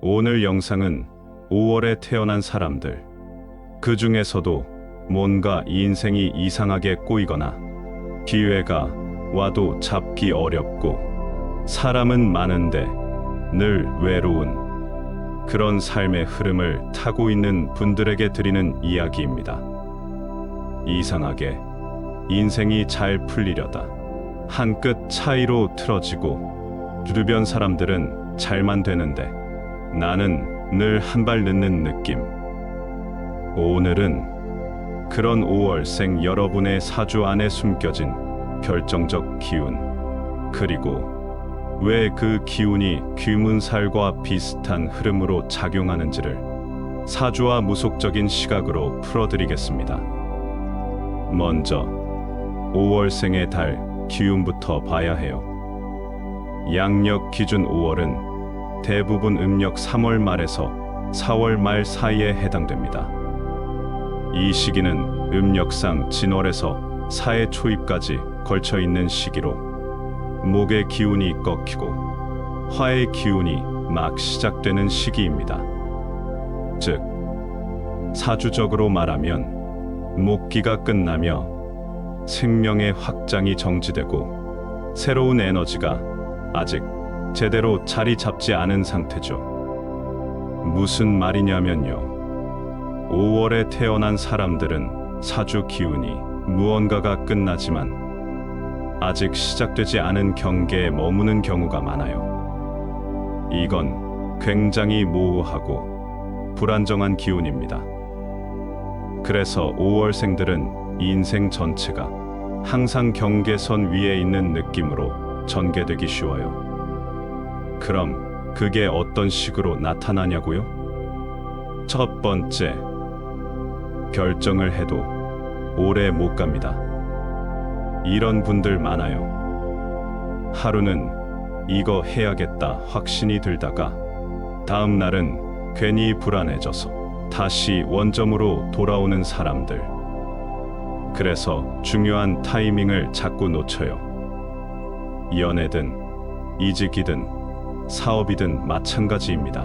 오늘 영상은 5월에 태어난 사람들. 그 중에서도 뭔가 인생이 이상하게 꼬이거나 기회가 와도 잡기 어렵고 사람은 많은데 늘 외로운 그런 삶의 흐름을 타고 있는 분들에게 드리는 이야기입니다. 이상하게 인생이 잘 풀리려다 한 끗 차이로 틀어지고 주변 사람들은 잘만 되는데 나는 늘 한 발 늦는 느낌. 오늘은 그런 5월생 여러분의 사주 안에 숨겨진 결정적 기운, 그리고 왜 그 기운이 귀문살과 비슷한 흐름으로 작용하는지를 사주와 무속적인 시각으로 풀어드리겠습니다. 먼저 5월생의 달 기운부터 봐야 해요. 양력 기준 5월은 대부분 음력 3월 말에서 4월 말 사이에 해당됩니다. 이 시기는 음력상 진월에서 사해 초입까지 걸쳐 있는 시기로 목의 기운이 꺾이고 화의 기운이 막 시작되는 시기입니다. 즉, 사주적으로 말하면 목기가 끝나며 생명의 확장이 정지되고 새로운 에너지가 아직 제대로 자리 잡지 않은 상태죠. 무슨 말이냐면요. 5월에 태어난 사람들은 사주 기운이 무언가가 끝나지만 아직 시작되지 않은 경계에 머무는 경우가 많아요. 이건 굉장히 모호하고 불안정한 기운입니다. 그래서 5월생들은 인생 전체가 항상 경계선 위에 있는 느낌으로 전개되기 쉬워요. 그럼 그게 어떤 식으로 나타나냐고요? 첫 번째, 결정을 해도 오래 못 갑니다. 이런 분들 많아요. 하루는 이거 해야겠다 확신이 들다가 다음 날은 괜히 불안해져서 다시 원점으로 돌아오는 사람들. 그래서 중요한 타이밍을 자꾸 놓쳐요. 연애든 이직이든 사업이든 마찬가지입니다.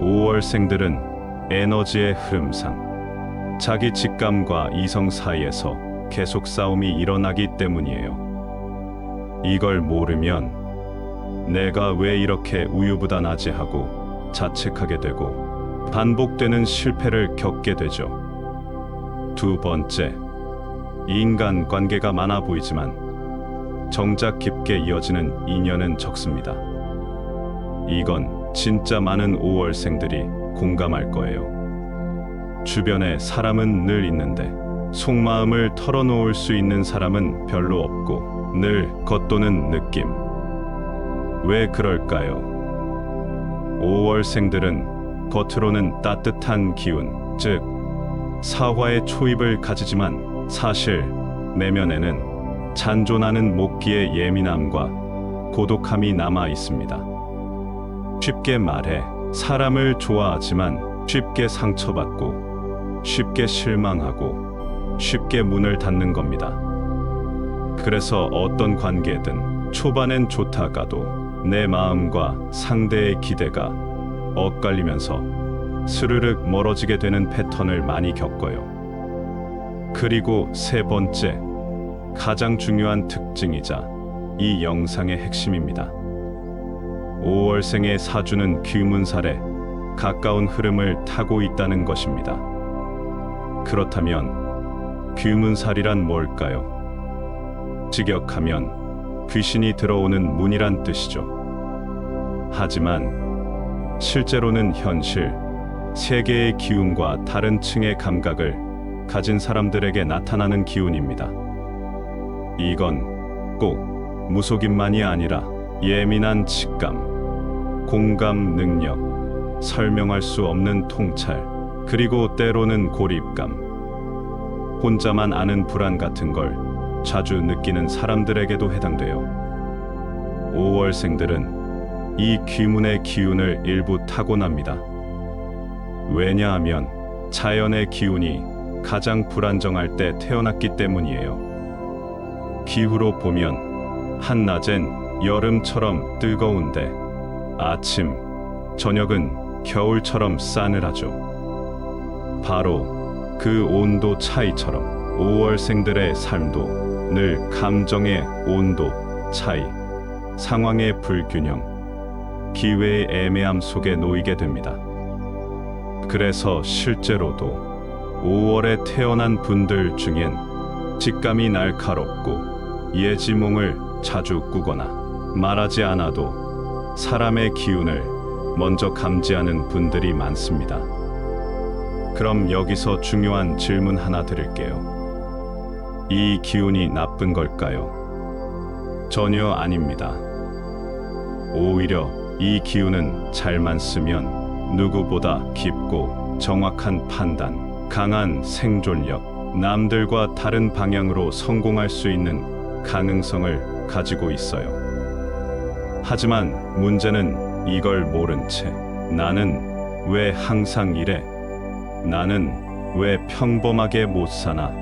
5월생들은 에너지의 흐름상 자기 직감과 이성 사이에서 계속 싸움이 일어나기 때문이에요. 이걸 모르면 내가 왜 이렇게 우유부단하지 하고 자책하게 되고 반복되는 실패를 겪게 되죠. 두 번째, 인간 관계가 많아 보이지만 정작 깊게 이어지는 인연은 적습니다. 이건 진짜 많은 5월생들이 공감할 거예요. 주변에 사람은 늘 있는데 속마음을 털어놓을 수 있는 사람은 별로 없고 늘 겉도는 느낌. 왜 그럴까요? 5월생들은 겉으로는 따뜻한 기운, 즉 사화의 초입을 가지지만 사실 내면에는 잔존하는 목기의 예민함과 고독함이 남아 있습니다. 쉽게 말해 사람을 좋아하지만 쉽게 상처받고 쉽게 실망하고 쉽게 문을 닫는 겁니다. 그래서 어떤 관계든 초반엔 좋다가도 내 마음과 상대의 기대가 엇갈리면서 스르륵 멀어지게 되는 패턴을 많이 겪어요. 그리고 세 번째, 가장 중요한 특징이자 이 영상의 핵심입니다. 5월생의 사주는 귀문살에 가까운 흐름을 타고 있다는 것입니다. 그렇다면 귀문살이란 뭘까요? 직역하면 귀신이 들어오는 문이란 뜻이죠. 하지만 실제로는 현실, 세계의 기운과 다른 층의 감각을 가진 사람들에게 나타나는 기운입니다. 이건 꼭 무속인만이 아니라 예민한 직감, 공감 능력, 설명할 수 없는 통찰, 그리고 때로는 고립감, 혼자만 아는 불안 같은 걸 자주 느끼는 사람들에게도 해당돼요. 5월생들은 이 귀문의 기운을 일부 타고납니다. 왜냐하면 자연의 기운이 가장 불안정할 때 태어났기 때문이에요. 기후로 보면 한낮엔 여름처럼 뜨거운데 아침 저녁은 겨울처럼 싸늘하죠. 바로 그 온도 차이처럼 5월생들의 삶도 늘 감정의 온도 차이, 상황의 불균형, 기회의 애매함 속에 놓이게 됩니다. 그래서 실제로도 5월에 태어난 분들 중엔 직감이 날카롭고 예지몽을 자주 꾸거나 말하지 않아도 사람의 기운을 먼저 감지하는 분들이 많습니다. 그럼 여기서 중요한 질문 하나 드릴게요. 이 기운이 나쁜 걸까요? 전혀 아닙니다. 오히려 이 기운은 잘만 쓰면 누구보다 깊고 정확한 판단, 강한 생존력, 남들과 다른 방향으로 성공할 수 있는 가능성을 가지고 있어요. 하지만 문제는 이걸 모른 채 나는 왜 항상 이래? 나는 왜 평범하게 못 사나?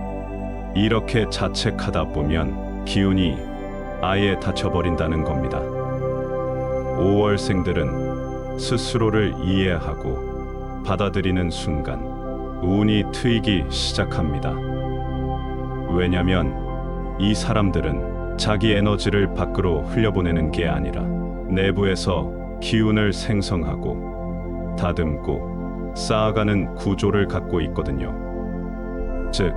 이렇게 자책하다 보면 기운이 아예 닫혀버린다는 겁니다. 5월생들은 스스로를 이해하고 받아들이는 순간 운이 트이기 시작합니다. 왜냐면 이 사람들은 자기 에너지를 밖으로 흘려보내는 게 아니라 내부에서 기운을 생성하고 다듬고 쌓아가는 구조를 갖고 있거든요. 즉,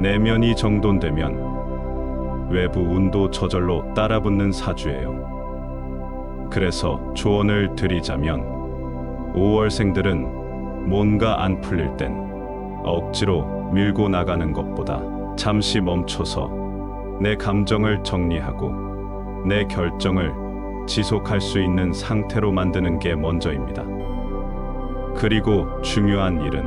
내면이 정돈되면 외부 운도 저절로 따라붙는 사주예요. 그래서 조언을 드리자면 5월생들은 뭔가 안 풀릴 땐 억지로 밀고 나가는 것보다 잠시 멈춰서 내 감정을 정리하고 내 결정을 지속할 수 있는 상태로 만드는 게 먼저입니다. 그리고 중요한 일은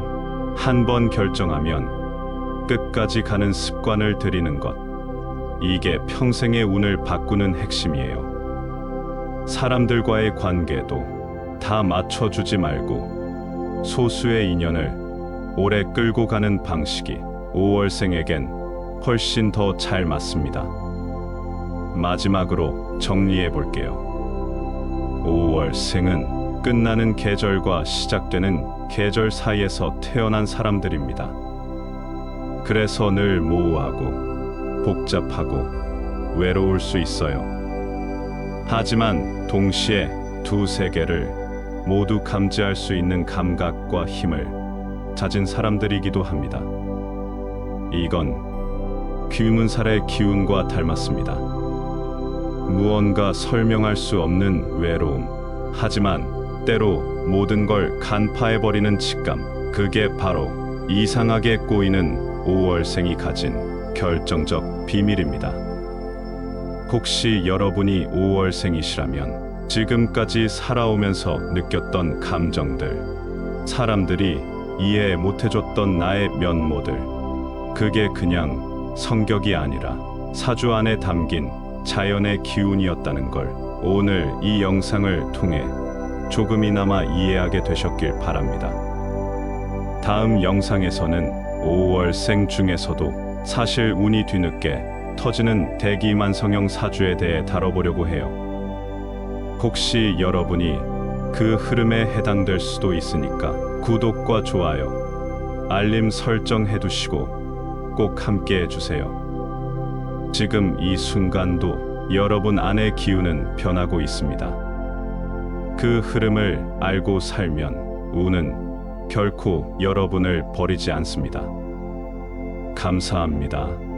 한 번 결정하면 끝까지 가는 습관을 들이는 것. 이게 평생의 운을 바꾸는 핵심이에요. 사람들과의 관계도 다 맞춰주지 말고 소수의 인연을 오래 끌고 가는 방식이 5월생에겐 훨씬 더 잘 맞습니다. 마지막으로 정리해 볼게요. 5월생은 끝나는 계절과 시작되는 계절 사이에서 태어난 사람들입니다. 그래서 늘 모호하고 복잡하고 외로울 수 있어요. 하지만 동시에 두 세계를 모두 감지할 수 있는 감각과 힘을 가진 사람들이기도 합니다. 이건 귀문살의 기운과 닮았습니다. 무언가 설명할 수 없는 외로움. 하지만 때로 모든 걸 간파해버리는 직감. 그게 바로 이상하게 꼬이는 5월생이 가진 결정적 비밀입니다. 혹시 여러분이 5월생이시라면 지금까지 살아오면서 느꼈던 감정들, 사람들이 이해 못해줬던 나의 면모들, 그게 그냥 성격이 아니라 사주 안에 담긴 자연의 기운이었다는 걸 오늘 이 영상을 통해 조금이나마 이해하게 되셨길 바랍니다. 다음 영상에서는 5월생 중에서도 사실 운이 뒤늦게 터지는 대기만성형 사주에 대해 다뤄보려고 해요. 혹시 여러분이 그 흐름에 해당될 수도 있으니까 구독과 좋아요, 알림 설정 해두시고 꼭 함께 해주세요. 지금 이 순간도 여러분 안의 기운은 변하고 있습니다. 그 흐름을 알고 살면 운은 결코 여러분을 버리지 않습니다. 감사합니다.